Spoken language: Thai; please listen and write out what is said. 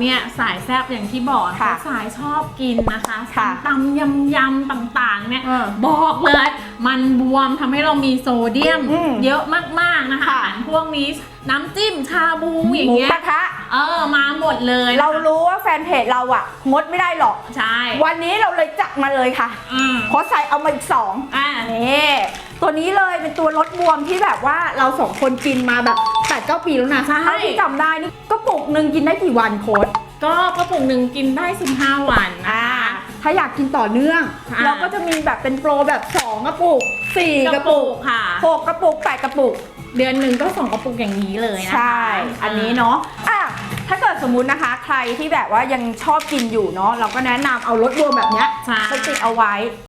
เนี่ยสายแซบอย่างที่บอกค่ะสายชอบกินนะคะค่ะตำยำยำๆต่างๆเนี่ยเออบอกเลยมันบวมทำให้เรามีโซเดียมอืมเยอะมากๆนะคะค่ะอาหารพวกนี้น้ำจิ้มชาบูอย่าหงมูเงี้ยกระทะเออมาหมดเลย เรารู้ว่าแฟนเพจเราอะงดไม่ได้หรอกใช่วันนี้เราเลยจัดมาเลยค่ะอืมขอใส่เอามาอีกสองอ่านี่ตัวนี้เลยเป็นตัวลดบวมที่แบบว่าเราสองคนกินมาแบบ แปดเก้าปีแล้วนะใช่ เท่าที่จำได้นี่ก็ปุกหนึ่งกินได้กี่วันโค้ดก็กระปุกหนึ่งกินได้15วันนะอ่าคะ ถ้าอยากกินต่อเนื่อง ค่ะ เราก็จะมีแบบเป็นโปรแบบ 2 กระปุก 4กระปุกค่ะ 6กระปุก 8 กระปุก เดือนหนึ่งก็ส่งกระปุกอย่างนี้เลยนะคะใช่ อันนี้เนาะ อะ ถ้าเกิดสมมุตินะคะ ใครที่แบบว่ายังชอบกินอยู่เนาะ เราก็แนะนำเอารถรวมแบบเนี้ยใช่ ไปติดเอาไว้